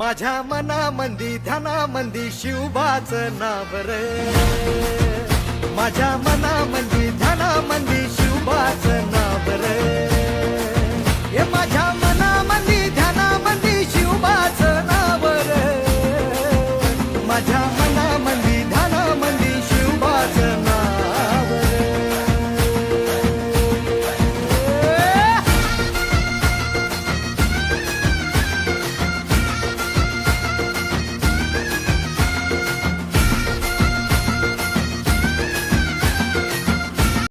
माझ्या मनामंदी ध्यानामंदी शिवबाच रे. माझ्या मनामंदी ध्यानामंदी शिवबाच रे. हे माझ्या मनामंदी ध्यानामंदी शिवबाच रे. माझ्या